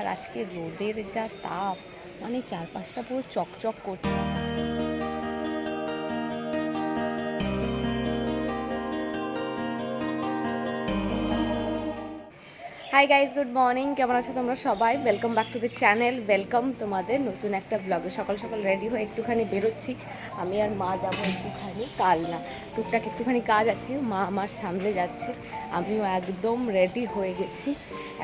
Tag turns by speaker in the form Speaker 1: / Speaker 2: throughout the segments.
Speaker 1: আর আজকে রোদের যা তাপ মানে চারপাশটা পুরো চকচক করছে। হাই গাইজ গুড মর্নিং কেমন আছো তোমরা সবাই? Welcome back to the channel welcome তোমাদের নতুন একটা ব্লগে সকাল সকাল রেডি হয়ে একটুখানি বেরোচ্ছি। আমি আর মা যাব একটুখানি কাল না টুকটাক একটুখানি কাজ আছে। মা আমার সামনে যাচ্ছে। আমিও একদম রেডি হয়ে গেছি।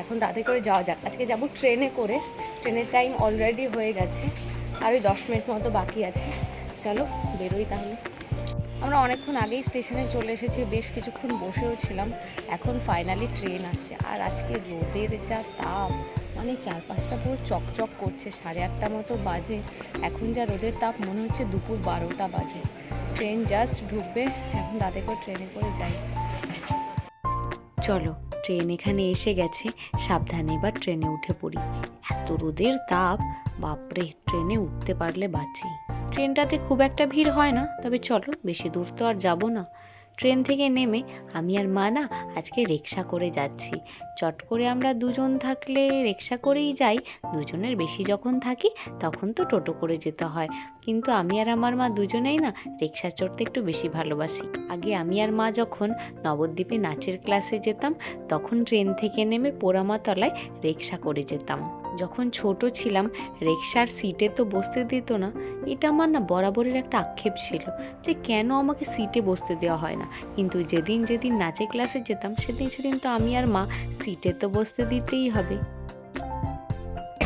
Speaker 1: এখন তাতে করে যাওয়া যাক। আজকে যাব ট্রেনে করে। ট্রেনের টাইম অলরেডি হয়ে গেছে। আর ওই দশ মিনিট মতো বাকি আছে। চলো বেরোই তাহলে। আমরা অনেকক্ষণ আগেই স্টেশনে চলে এসেছি, বেশ কিছুক্ষণ বসেও ছিলাম। এখন ফাইনালি ট্রেন আসছে। আর আজকে রোদের যা তাপ মানে চারপাশটা পুরো চকচক করছে। সাড়ে আটটা মতো বাজে। এখন যা রোদের তাপ, মনে হচ্ছে দুপুর বারোটা বাজে। ট্রেন জাস্ট ঢুকবে, এখন তাতে করে ট্রেনে করে যাই। চলো ট্রেন এখানে এসে গেছে। সাবধানে এবার ট্রেনে উঠে পড়ি। এত রোদের তাপ, বাপরে ট্রেনে উঠতে পারলে বাঁচি। ট্রেনটাতে খুব একটা ভিড় হয় না, তবে চলো, বেশি দূর তো আর যাব না। ট্রেন থেকে নেমে আমি আর মা না আজকে রিক্সা করে যাচ্ছি। চট করে আমরা দুজন থাকলে রিক্সা করেই যাই, দুজনের বেশি যখন থাকি তখন তো টোটো করে যেতে হয়। কিন্তু আমি আর আমার মা দুজনেই না রিক্সা চড়তে একটু বেশি ভালোবাসি। আগে আমি আর মা যখন নবদ্বীপে নাচের ক্লাসে যেতাম, তখন ট্রেন থেকে নেমে পোড়ামাতলায় রিক্সা করে যেতাম। যখন ছোট ছিলাম রিক্সার সিটে তো বসতে দিত না, এটা আমার না বরাবরের একটা আক্ষেপ ছিল যে কেন আমাকে সিটে বসতে দেওয়া হয় না। কিন্তু যেদিন যেদিন নাচে ক্লাসে যেতাম, সেদিন সেদিন তো আমি আর মা সিটে তো বসতে দিতেই হবে।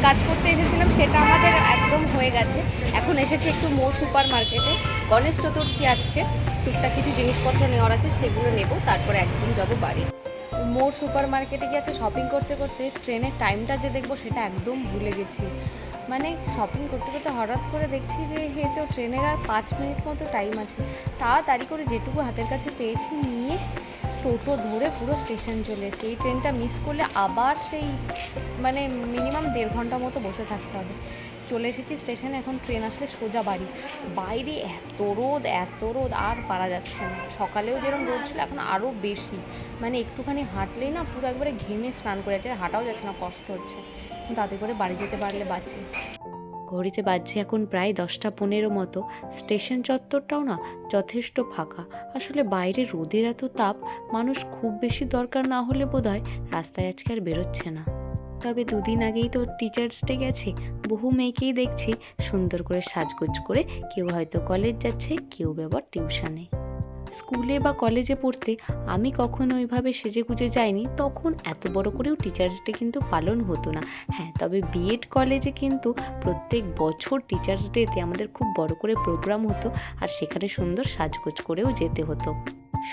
Speaker 1: কাজ করতে এসেছিলাম, সেটা আমাদের একদম হয়ে গেছে। এখন এসেছি একটু মোর সুপার মার্কেটে গণেশ চতুর্থী আজকে। টুকটাক কিছু জিনিসপত্র নেওয়ার আছে, সেগুলো নেব, তারপরে একদিন যাব বাড়ি। মোর সুপার মার্কেটে গিয়েছে শপিং করতে করতে ট্রেনের টাইমটা যে দেখব সেটা একদম ভুলে গেছি। মানে শপিং করতে করতে হঠাৎ করে দেখছি যে হে তো ট্রেনের আর পাঁচ মিনিট মতো টাইম আছে। তাড়াতাড়ি করে যেটুকু হাতের কাছে পেয়েছি নিয়ে টোটো ধরে পুরো স্টেশন চলে এসেছি। এই ট্রেনটা মিস করলে আবার সেই মানে মিনিমাম দেড় ঘণ্টা মতো বসে থাকতে হবে। চলে এসেছি স্টেশনে, এখন ট্রেন আসলে সোজা বাড়ি। বাইরে এত রোদ এত রোদ, আর পারা যাচ্ছে না। সকালেও যেরকম রোদ ছিল, এখন আরও বেশি। মানে একটুখানি হাঁটলেই না পুরো একবারে ঘেমে স্নান করে যাচ্ছে হাঁটাও যাচ্ছে না, কষ্ট হচ্ছে। তাতে করে বাড়ি যেতে পারলে বাঁচে। ঘড়িতে বাজছে এখন প্রায় দশটা পনেরো মতো। স্টেশন চত্বরটাও না যথেষ্ট ফাঁকা। আসলে বাইরে রোদের এত তাপ, মানুষ খুব বেশি দরকার না হলে বোধহয় রাস্তায় আজকে আর বেরোচ্ছে না। তবে দুদিন আগেই তো টিচার্স ডে গেছে। বহু মেয়েকেই দেখছি সুন্দর করে সাজগোজ করে কেউ হয়তো কলেজ যাচ্ছে, কেউ আবার টিউশনে স্কুলে বা কলেজে পড়তে আমি কখনো ওইভাবে সেজে গুজে যাইনি, তখন এত বড় করেও টিচার্স ডে কিন্তু পালন হতো না। হ্যাঁ তবে বিএড কলেজে কিন্তু প্রত্যেক বছর টিচার্স ডেতে আমাদের খুব বড় করে প্রোগ্রাম হতো আর সেখানে সুন্দর সাজগোজ করেও যেতে হতো।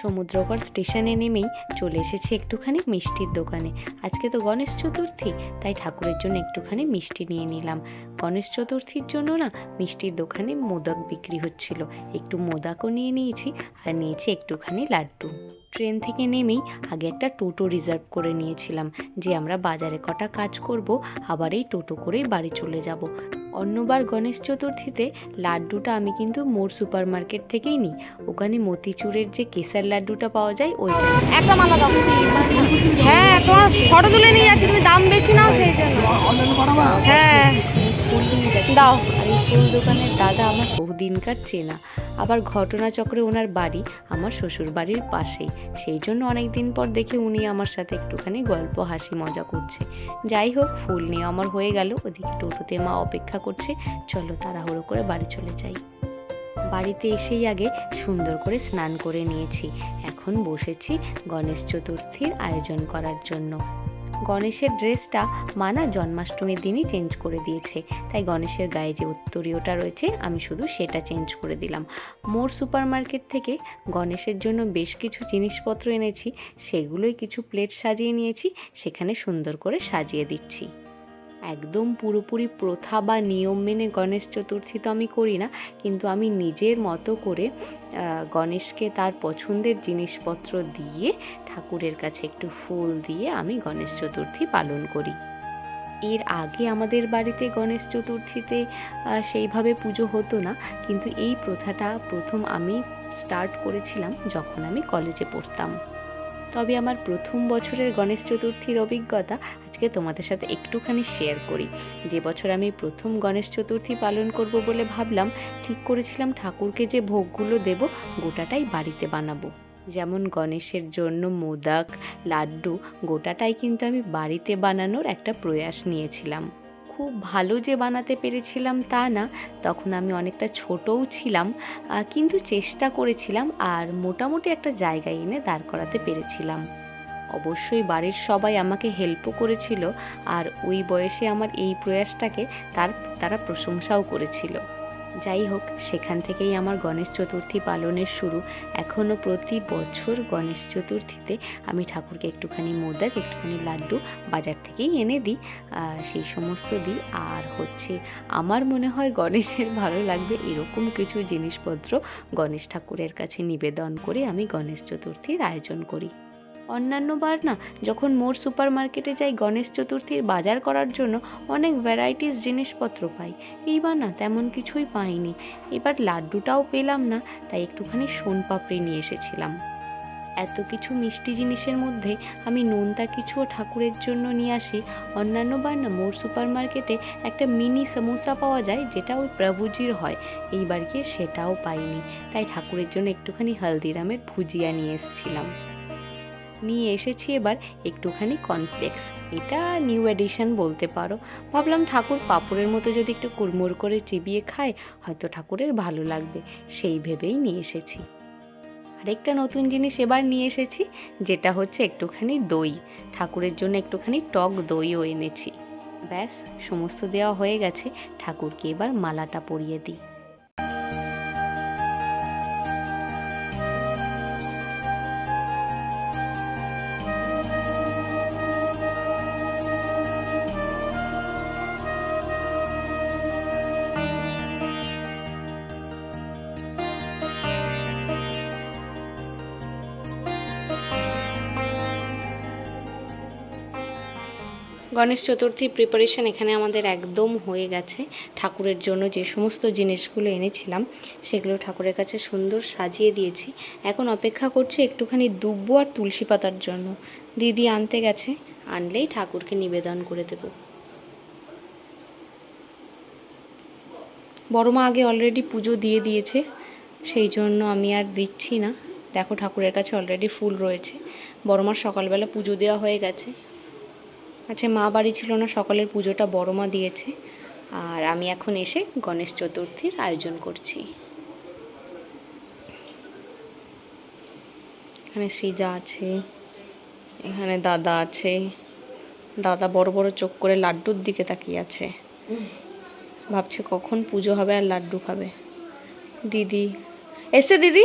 Speaker 1: সমুদ্রকর স্টেশনে নেমেই চলে এসেছি একটুখানি মিষ্টির দোকানে। আজকে তো গণেশ চতুর্থী, তাই ঠাকুরের জন্য একটুখানি মিষ্টি নিয়ে নিলাম। গণেশ চতুর্থীর জন্য না মিষ্টির দোকানে মোদক বিক্রি হচ্ছিল। একটু মোদকও নিয়ে নিয়েছি আর নিয়েছি একটুখানি লাড্ডু। ট্রেন থেকে নেমেই আগে একটা টোটো রিজার্ভ করে নিয়েছিলাম, যে আমরা বাজারে কটা কাজ করব, আবার এই টোটো করেই বাড়ি চলে যাব। অন্যবার গণেশ চতুর্থীতে লাড্ডুটা আমি কিন্তু মোর সুপার মার্কেট থেকেই নিই। ওখানে মতিচুরের যে কেসার লাড্ডুটা পাওয়া যায় ওই
Speaker 2: একটা মালা দাও হ্যাঁ তোমার ফটো তুলে নিয়ে যাচ্ছি তুমি দাম বেশি নাও সেই জন্য। হ্যাঁ দাও।
Speaker 1: ফুল দোকানের দাদা আমার বহুদিনকার চেনা। আবার ঘটনাচক্রে ওনার বাড়ি আমার শ্বশুর বাড়ির পাশেই। সেই জন্য অনেক দিন পর দেখে উনি আমার সাথে একটুখানি গল্প, হাসি, মজা করছে। যাই হোক, ফুল নিয়ে আমার হয়ে গেল। ওদিকে টোটোতে মা অপেক্ষা করছে। চলো তাড়াহুড়ো করে বাড়ি চলে যাই। বাড়িতে এসেই আগে সুন্দর করে স্নান করে নিয়েছি। এখন বসেছি গণেশ চতুর্থীর আয়োজন করার জন্য। গণেশের ড্রেসটা মানা জন্মাষ্টমীর দিনই চেঞ্জ করে দিয়েছে। তাই গণেশের গায়ে যে উত্তরীয়টা রয়েছে, আমি শুধু সেটা চেঞ্জ করে দিলাম। মোর সুপার মার্কেট থেকে গণেশের জন্য বেশ কিছু জিনিসপত্র এনেছি, সেগুলোই কিছু প্লেট সাজিয়ে নিয়েছি, সেখানে সুন্দর করে সাজিয়ে দিচ্ছি। একদম পুরোপুরি প্রথা বা নিয়ম মেনে গণেশ চতুর্থী তো আমি করি না, কিন্তু আমি নিজের মতো করে গণেশকে তার পছন্দের জিনিসপত্র দিয়ে ঠাকুরের কাছে একটু ফুল দিয়ে আমি গণেশ চতুর্থী পালন করি। এর আগে আমাদের বাড়িতে গণেশ চতুর্থীতে সেইভাবে পুজো হতো না, কিন্তু এই প্রথাটা প্রথম আমি স্টার্ট করেছিলাম যখন আমি কলেজে পড়তাম। তবে আমার প্রথম বছরের গণেশ চতুর্থীর অভিজ্ঞতা আজকে তোমাদের সাথে একটুখানি শেয়ার করি। যে বছর আমি প্রথম গণেশ চতুর্থী পালন করব বলে ভাবলাম, ঠিক করেছিলাম ঠাকুরকে যে ভোগগুলো দেব, গোটাটাই বাড়িতে বানাবো। যেমন গণেশের জন্য মোদক, লাড্ডু, গোটাটাই কিন্তু আমি বাড়িতে বানানোর একটা প্রয়াস নিয়েছিলাম। খুব ভালো যে বানাতে পেরেছিলাম তা না, তখন আমি অনেকটা ছোটও ছিলাম কিন্তু চেষ্টা করেছিলাম আর মোটামুটি একটা জায়গায় এনে দাঁড় করাতে পেরেছিলাম। অবশ্যই বাড়ির সবাই আমাকে হেল্পও করেছিল আর ওই বয়সে আমার এই প্রয়াসটাকে তার, তারা প্রশংসাও করেছিল। যাই হোক, সেখান থেকেই আমার গণেশ চতুর্থী পালনের শুরু। এখনও প্রতি বছর গণেশ চতুর্থীতে আমি ঠাকুরকে একটুখানি মোদক, একটুখানি লাড্ডু বাজার থেকেই এনে দিই সেই সমস্ত দিই। আর হচ্ছে আমার মনে হয় গণেশের ভালো লাগবে এরকম কিছু জিনিসপত্র গণেশ ঠাকুরের কাছে নিবেদন করে আমি গণেশ চতুর্থীর আয়োজন করি। অন্যান্য বার না, যখন মোর সুপার মার্কেটে যাই গণেশ চতুর্থীর বাজার করার জন্য অনেক ভ্যারাইটিস জিনিসপত্র পাই। এইবার না তেমন কিছুই পাইনি। এবার লাড্ডুটাও পেলাম না, তাই একটুখানি সোনপাপড়ি নিয়ে এসেছিলাম। এত কিছু মিষ্টি জিনিসের মধ্যে আমি নোনতা কিছুও ঠাকুরের জন্য নিয়ে আসি। অন্যান্য বার না মোর সুপার মার্কেটে একটা মিনি সমোসা পাওয়া যায়, যেটা ওই প্রভুজির হয়। এইবার গিয়ে সেটাও পাইনি। তাই ঠাকুরের জন্য একটুখানি হলদিরামের ভুজিয়া নিয়ে এসেছিলাম। নিয়ে এসেছি এবার একটুখানি কর্নফ্লেক্স এটা নিউ এডিশন বলতে পারো। ভাবলাম ঠাকুর পাঁপড়ের মতো যদি একটু কুড়মুড় করে চিবিয়ে খায়, হয়তো ঠাকুরের ভালো লাগবে। সেই ভেবেই নিয়ে এসেছি। আরেকটা নতুন জিনিস এবার নিয়ে এসেছি, যেটা হচ্ছে একটুখানি দই। ঠাকুরের জন্য একটুখানি টক দইও এনেছি। ব্যাস, সমস্ত দেওয়া হয়ে গেছে। ঠাকুরকে এবার মালাটা পরিয়ে দিই। গণেশ চতুর্থীর প্রিপারেশন এখানে আমাদের একদম হয়ে গেছে। ঠাকুরের জন্য যে সমস্ত জিনিসগুলো এনেছিলাম, সেগুলো ঠাকুরের কাছে সুন্দর সাজিয়ে দিয়েছি। এখন অপেক্ষা করছি একটুখানি দুব্বো আর তুলসী পাতার জন্য। দিদি আনতে গেছে, আনলেই ঠাকুরকে নিবেদন করে দেব। বড় মা আগে অলরেডি পুজো দিয়ে দিয়েছে, সেই জন্য আমি আর দিচ্ছি না। দেখো ঠাকুরের কাছে অলরেডি ফুল রয়েছে। বড় মার সকালবেলা পুজো দেওয়া হয়ে গেছে। আচ্ছা মা বাড়ি ছিল না, সকালের পুজোটা বড় মা দিয়েছে। আর আমি এখন এসে গণেশ চতুর্থীর আয়োজন করছি। এখানে সিজা আছে, এখানে দাদা আছে। দাদা বড় বড় চোখ করে লাড্ডুর দিকে তাকিয়ে আছে। ভাবছে কখন পুজো হবে আর লাড্ডু খাবে। দিদি এসে দিদি?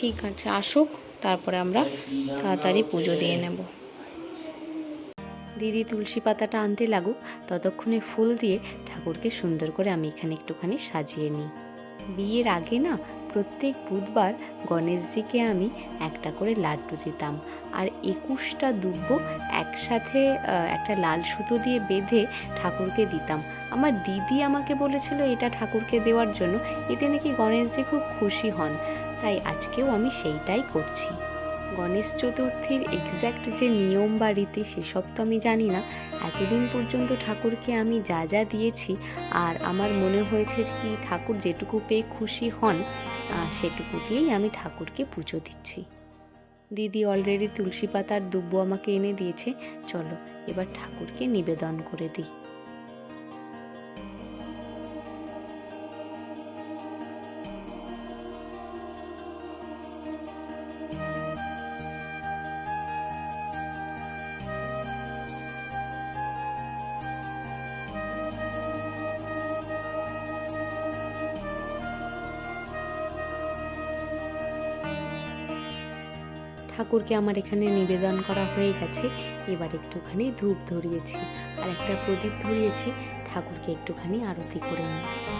Speaker 1: ঠিক আছে, আসুক, তারপরে আমরা তাড়াতাড়ি পুজো দিয়ে নেব। দিদি তুলসী পাতাটা আনতে লাগুক, ততক্ষণে ফুল দিয়ে ঠাকুরকে সুন্দর করে আমি এখানে একটুখানি সাজিয়ে নিই। বিয়ের আগে না প্রত্যেক বুধবার গণেশজিকে আমি একটা করে লাড্ডু দিতাম। আর একুশটা দুব্ব একসাথে একটা লাল সুতো দিয়ে বেঁধে ঠাকুরকে দিতাম। আমার দিদি আমাকে বলেছিল এটা ঠাকুরকে দেওয়ার জন্য, এতে নাকি গণেশজি খুব খুশি হন। তাই আজকেও আমি সেইটাই করছি। গণেশ চতুর্থীর এক্স্যাক্ট যে নিয়ম বা রীতি সেসব তো আমি জানি না। এতদিন পর্যন্ত ঠাকুরকে আমি যা যা দিয়েছি, আর আমার মনে হয়েছে কি ঠাকুর যেটুকু পেয়ে খুশি হন আহ, সেটুকু দিয়েই আমি ঠাকুরকে পুজো দিচ্ছি। দিদি অলরেডি তুলসী পাতার দুব্বু আমাকে এনে দিয়েছে। চলো এবার ঠাকুরকে নিবেদন করে দিই। ঠাকুরকে আমার এখানে নিবেদন করা হয়ে গেছে। এবার একটুখানি ধূপ ধরিয়েছি। আর একটা প্রদীপ ধরিয়েছি। ঠাকুরকে একটুখানি আরতি করে নিই।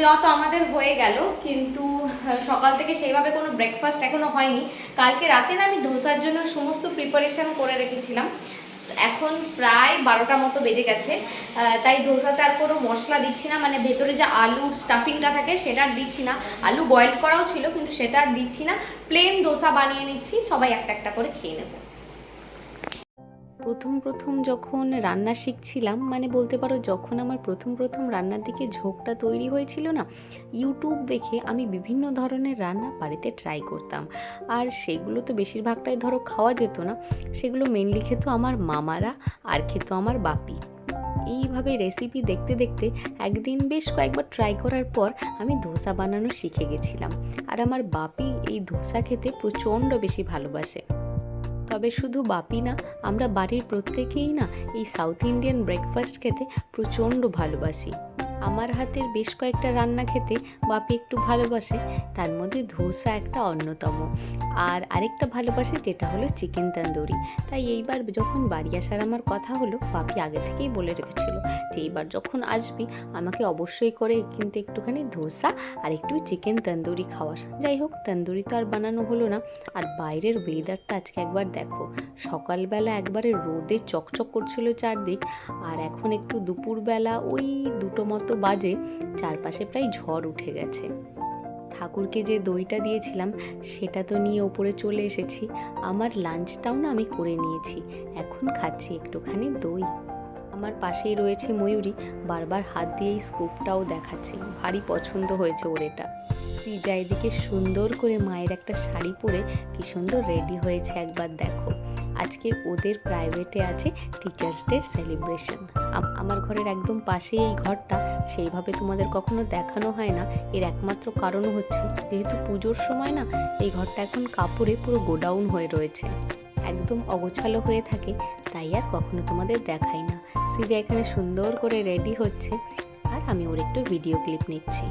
Speaker 1: দেওয়া তো আমাদের হয়ে গেল, কিন্তু সকাল থেকে সেইভাবে কোনো ব্রেকফাস্ট এখনও হয়নি। কালকে রাতে না আমি ধোসার জন্য সমস্ত প্রিপারেশন করে রেখেছিলাম। এখন প্রায় বারোটা মতো বেজে গেছে। তাই ধোসাতে আর কোনো মশলা দিচ্ছি না মানে ভেতরে যে আলুর স্টাফিংটা থাকে সেটা আর দিচ্ছি না। আলু বয়েল করাও ছিল, কিন্তু সেটা আর দিচ্ছি না। প্লেন ধোসা বানিয়ে নিচ্ছি, সবাই একটা একটা করে খেয়ে নেব। প্রথম প্রথম যখন রান্না শিখছিলাম মানে বলতে পারো যখন আমার প্রথম প্রথম রান্নার দিকে ঝোঁকটা তৈরি হয়েছিল না ইউটিউব দেখে আমি বিভিন্ন ধরনের রান্না বাড়িতে ট্রাই করতাম। আর সেগুলো তো বেশিরভাগটাই ধরো খাওয়া যেত না, সেগুলো মেনলি খেত আমার মামারা আর খেত আমার বাপি। এইভাবে রেসিপি দেখতে দেখতে একদিন বেশ কয়েকবার ট্রাই করার পর আমি ধোসা বানানো শিখে গেছিলাম। আর আমার বাপি এই ধোসা খেতে প্রচণ্ড বেশি ভালোবাসে। তবে শুধু বাপি না, আমরা বাড়ির প্রত্যেকেই না এই সাউথ ইন্ডিয়ান ব্রেকফাস্ট খেতে প্রচণ্ড ভালোবাসি। আমার হাতের বেশ কয়েকটা রান্না খেতে বাপি একটু ভালোবাসে, তার মধ্যে ধোসা একটা অন্যতম। আর আরেকটা ভালোবাসে যেটা হলো চিকেন তন্দুরি। তাই এইবার যখন বাড়ি আসার আমার কথা হলো, বাপি আগে থেকেই বলে রেখেছিল যে এইবার যখন আসবি, আমাকে অবশ্যই করে কিন্তু একটুখানি ধোসা আর একটু চিকেন তন্দুরি খাওয়াস যাই হোক, তন্দুরি তো আর বানানো হলো না। আর বাইরের ওয়েদারটা আজকে একবার দেখো। সকালবেলা একবারে রোদে চকচক করছিল চারদিক, আর এখন একটু দুপুরবেলা ওই দুটো মতো বাজে, চারপাশে প্রায় ঝড় উঠে গেছে। ঠাকুরকে যে দইটা দিয়েছিলাম, সেটা তো নিয়ে ওপরে চলে এসেছি। আমার লাঞ্চটাও না আমি করে নিয়েছি। এখন খাচ্ছি একটুখানি দই। আমার পাশেই রয়েছে ময়ূরী, বারবার হাত দিয়ে এই স্কুপটাও দেখাচ্ছে। ভারী পছন্দ হয়েছে ওর এটা। শ্রীজা এদিকে সুন্দর করে মায়ের একটা শাড়ি পরে কি সুন্দর রেডি হয়েছে একবার দেখো। আজকে ওদের প্রাইভেটে আছে টিচার্স ডে সেলিব্রেশন আমার ঘরের একদম পাশে এই ঘরটা, সেইভাবে তোমাদের কখনো দেখানো হয় না। এর একমাত্র কারণ হচ্ছে, যেহেতু পুজোর সময় না, এই ঘরটা এখন কাপড়ে পুরো গোডাউন হয়ে রয়েছে। একদম অগোছালো হয়ে থাকে, তাই আর কখনো তোমাদের দেখাই না। শ্রীজা এখানে সুন্দর করে রেডি হচ্ছে, আর আমি ওর একটু ভিডিও ক্লিপ নিচ্ছি।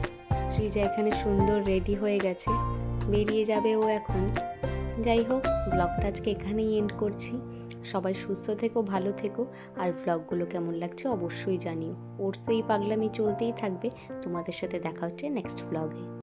Speaker 1: শ্রীজা এখানে সুন্দর রেডি হয়ে গেছে। বেরিয়ে যাবে ও এখন। যাই হোক ব্লগটা আজকে এখানেই এন্ড করছি। সবাই সুস্থ থেকো, ভালো থেকো, আর ব্লগগুলো কেমন লাগছে অবশ্যই জানিও। ওর তো এই পাগলামি চলতেই থাকবে। তোমাদের সাথে দেখা হচ্ছে নেক্সট ব্লগে